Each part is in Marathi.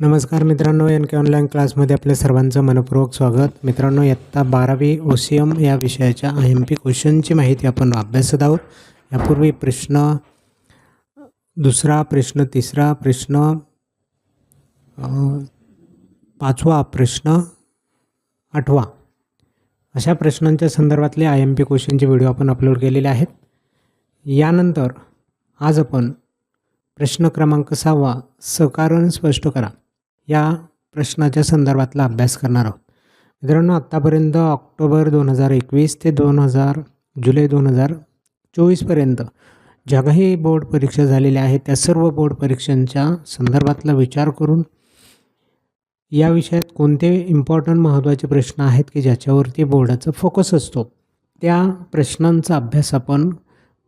नमस्कार मित्रांनो एन के ऑनलाईन क्लासमध्ये आपल्या सर्वांचं मनपूर्वक स्वागत. मित्रांनो इयत्ता बारावी ओ सी एम या विषयाच्या आय एम पी क्वेश्चनची माहिती आपण अभ्यासत आहोत. यापूर्वी प्रश्न दुसरा प्रश्न तिसरा प्रश्न पाचवा प्रश्न आठवा. अशा प्रश्नांच्या संदर्भातले आय एम पी क्वेश्चनचे व्हिडिओ आपण अपलोड केलेले आहेत. यानंतर आज आपण प्रश्न क्रमांक सहावा सकारण स्पष्ट करा. या प्रश्नाच्या संदर्भातला अभ्यास करणार आहोत. मित्रांनो आत्तापर्यंत ऑक्टोबर दोन हजार एकवीस ते दोन हजार जुलै दोन हजार चोवीसपर्यंत ज्या काही बोर्ड परीक्षा झालेल्या आहेत त्या सर्व बोर्ड परीक्षांच्या संदर्भातला विचार करून या विषयात कोणते इम्पॉर्टंट महत्त्वाचे प्रश्न आहेत की ज्याच्यावरती बोर्डाचा फोकस असतो त्या प्रश्नांचा अभ्यास आपण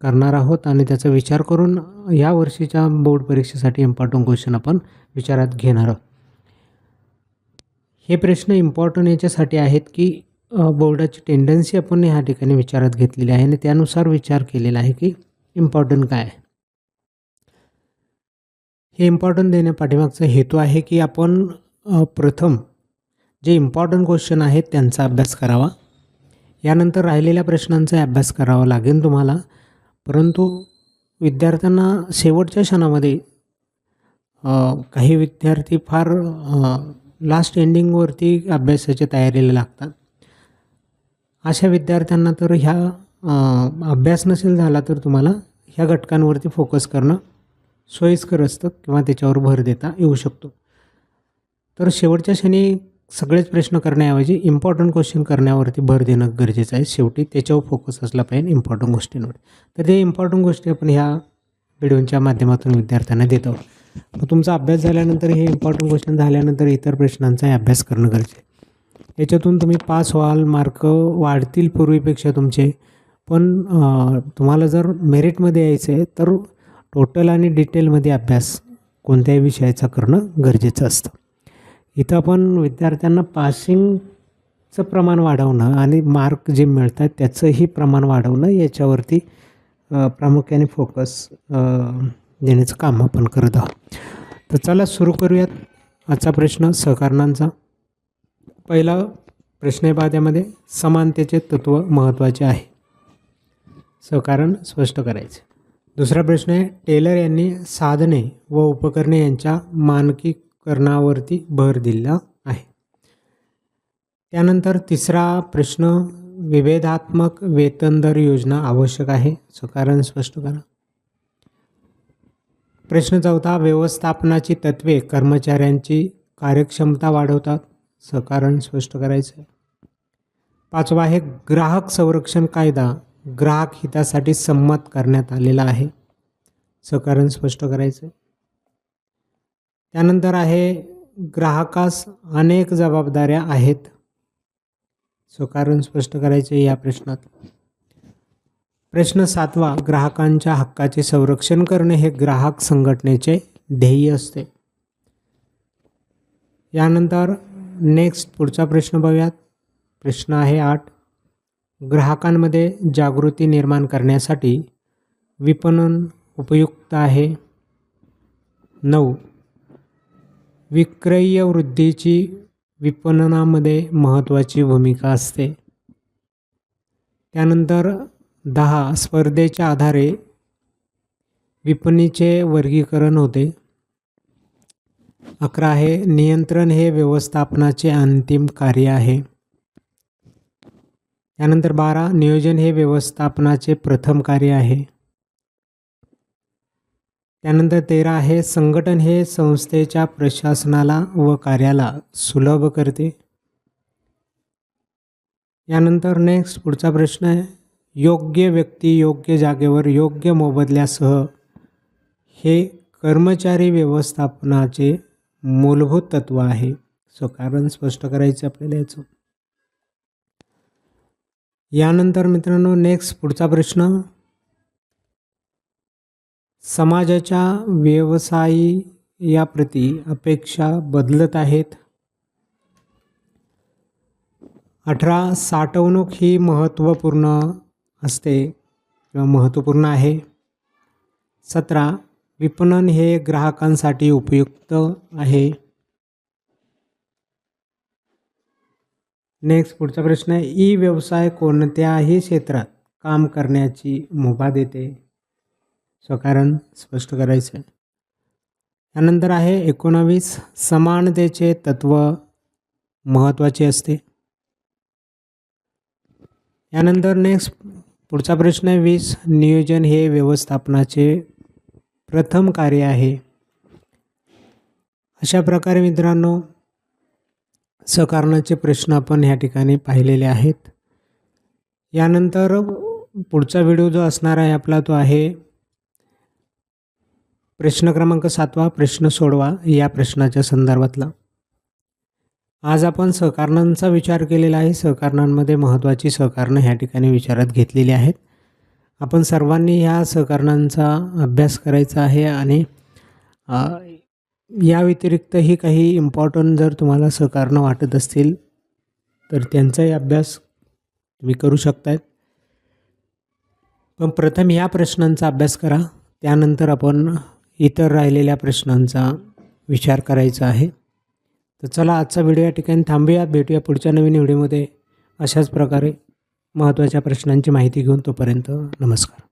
करणार आहोत आणि त्याचा विचार करून या वर्षीच्या बोर्ड परीक्षेसाठी इम्पॉर्टंट क्वेश्चन आपण विचारात घेणार आहोत. हे प्रश्न इम्पॉर्टंट याच्यासाठी आहेत की बोर्डाची टेंडन्सी आपण ह्या ठिकाणी विचारात घेतलेली आहे आणि त्यानुसार विचार केलेला आहे की इम्पॉर्टंट काय आहे. हे इम्पॉर्टंट देण्यापाठीमागचा हेतू आहे की आपण प्रथम जे इम्पॉर्टंट क्वेश्चन आहेत त्यांचा अभ्यास करावा. यानंतर राहिलेल्या प्रश्नांचा अभ्यास करावा लागेल तुम्हाला. परंतु विद्यार्थ्यांना शेवटच्या क्षणामध्ये काही विद्यार्थी फार लास्ट एंडिंगवरती अभ्यासाच्या तयारीला लागतात. अशा विद्यार्थ्यांना तर ह्या अभ्यास नसेल झाला तर तुम्हाला ह्या घटकांवरती फोकस करणं सोयीस्कर असतं किंवा त्याच्यावर भर देता येऊ शकतो. तर शेवटच्या क्षणी सगळेच प्रश्न करण्याऐवजी इम्पॉर्टंट क्वेश्चन करण्यावरती भर देणं गरजेचं आहे. शेवटी त्याच्यावर फोकस असला पाहिजे इम्पॉर्टंट गोष्टींवर. तर ते इम्पॉर्टंट गोष्टी आपण ह्या व्हिडिओच्या माध्यमातून विद्यार्थ्यांना देत आहोत. मग तुमचा अभ्यास झाल्यानंतर हे इम्पॉर्टंट क्वेश्चन झाल्यानंतर इतर प्रश्नांचाही अभ्यास करणं गरजेचं आहे. याच्यातून तुम्ही पास व्हाल मार्क वाढतील पूर्वीपेक्षा तुमचे. पण तुम्हाला जर मेरिटमध्ये यायचं आहे तर टोटल आणि डिटेलमध्ये अभ्यास कोणत्याही विषयाचा करणं गरजेचं असतं. इथं आपण विद्यार्थ्यांना पासिंगचं प्रमाण वाढवणं आणि मार्क जे मिळतात त्याचंही प्रमाण वाढवणं याच्यावरती प्रामुख्याने फोकस देण्याचं काम आपण करत आहोत. तर चला सुरू करूयात आजचा प्रश्न सहकारणांचा पहिला प्रश्न आहे त्यामध्ये समानतेचे तत्त्व महत्त्वाचे आहे. सहकारण स्पष्ट करायचे. दुसरा प्रश्न आहे टेलर यांनी साधने व उपकरणे यांच्या मानकीकरणावरती भर दिला आहे. त्यानंतर तिसरा प्रश्न विभेदात्मक वेतन दर योजना आवश्यक आहे. सहकारण स्पष्ट करा. प्रश्न चौथा व्यवस्थापनाची तत्वे कर्मचाऱ्यांची कार्यक्षमता वाढवतात. सहकारण स्पष्ट करायचं आहे पाचवा आहे ग्राहक संरक्षण कायदा ग्राहक हितासाठी संमत करण्यात आलेला आहे. सहकारण स्पष्ट करायचं त्यानंतर आहे ग्राहकास अनेक जबाबदाऱ्या आहेत. स्वकारण स्पष्ट करायचे या प्रश्नात. प्रश्न सातवा ग्राहकांच्या हक्काचे संरक्षण करणे हे ग्राहक संघटनेचे ध्येय असते. यानंतर नेक्स्ट पुढचा प्रश्न बघूयात. प्रश्न आहे आठ. ग्राहकांमध्ये जागृती निर्माण करण्यासाठी विपणन उपयुक्त आहे. नऊ. विक्रय वृद्धीची विपणनामध्ये महत्त्वाची भूमिका असते. त्यानंतर दहा स्पर्धेच्या आधारे विपणीचे वर्गीकरण होते. अकरा आहे नियंत्रण हे व्यवस्थापनाचे अंतिम कार्य आहे. त्यानंतर बारा नियोजन हे व्यवस्थापनाचे प्रथम कार्य आहे. त्यानंतर तेरा आहे संघटन हे संस्थेच्या प्रशासनाला व कार्याला सुलभ करते. यानंतर नेक्स्ट पुढचा प्रश्न आहे. योग्य व्यक्ती योग्य जागेवर योग्य मोबदल्यासह हे कर्मचारी व्यवस्थापनाचे मूलभूत तत्व आहे. सो कारण स्पष्ट करायचं आपल्याला याचं. यानंतर मित्रांनो नेक्स्ट पुढचा प्रश्न. समाजाच्या व्यवसायी याप्रती अपेक्षा बदलत आहेत. अठरा साठवणूक ही महत्त्वपूर्ण असते किंवा महत्त्वपूर्ण आहे. सतरा विपणन हे ग्राहकांसाठी उपयुक्त आहे. नेक्स्ट पुढचा प्रश्न आहे ई व्यवसाय कोणत्याही क्षेत्रात काम करण्याची मुभा देते? स्वकारण स्पष्ट करायचं त्यानंतर आहे एकोणावीस समानतेचे तत्त्व महत्त्वाचे असते. यानंतर नेक्स्ट पुढचा प्रश्न वीस. नियोजन हे व्यवस्थापनाचे प्रथम कार्य आहे. अशा प्रकारे मित्रांनो सकारणाचे प्रश्न आपण ह्या ठिकाणी पाहिलेले आहेत. यानंतर पुढचा व्हिडिओ जो असणार आहे आपला तो आहे प्रश्न क्रमांक सातवा प्रश्न सोडवा या प्रश्नाच्या संदर्भातला. आज आपण सहकारणांचा विचार केलेला आहे. सहकारणांमध्ये महत्त्वाची सहकारणं ह्या ठिकाणी विचारात घेतलेली आहेत. आपण सर्वांनी ह्या सहकारणांचा अभ्यास करायचा आहे आणि या व्यतिरिक्तही काही इम्पॉर्टंट जर तुम्हाला सहकारणं वाटत असतील तर त्यांचाही अभ्यास तुम्ही करू शकतायत पण प्रथम या प्रश्नांचा अभ्यास करा. त्यानंतर आपण इतर राहिलेल्या प्रश्नांचा विचार करायचा आहे. तर चला आजचा व्हिडिओ या ठिकाणी थांबूया. भेटूया पुढच्या नवीन व्हिडिओमध्ये. अशाच प्रकारे महत्त्वाच्या प्रश्नांची माहिती घेऊन तोपर्यंत नमस्कार.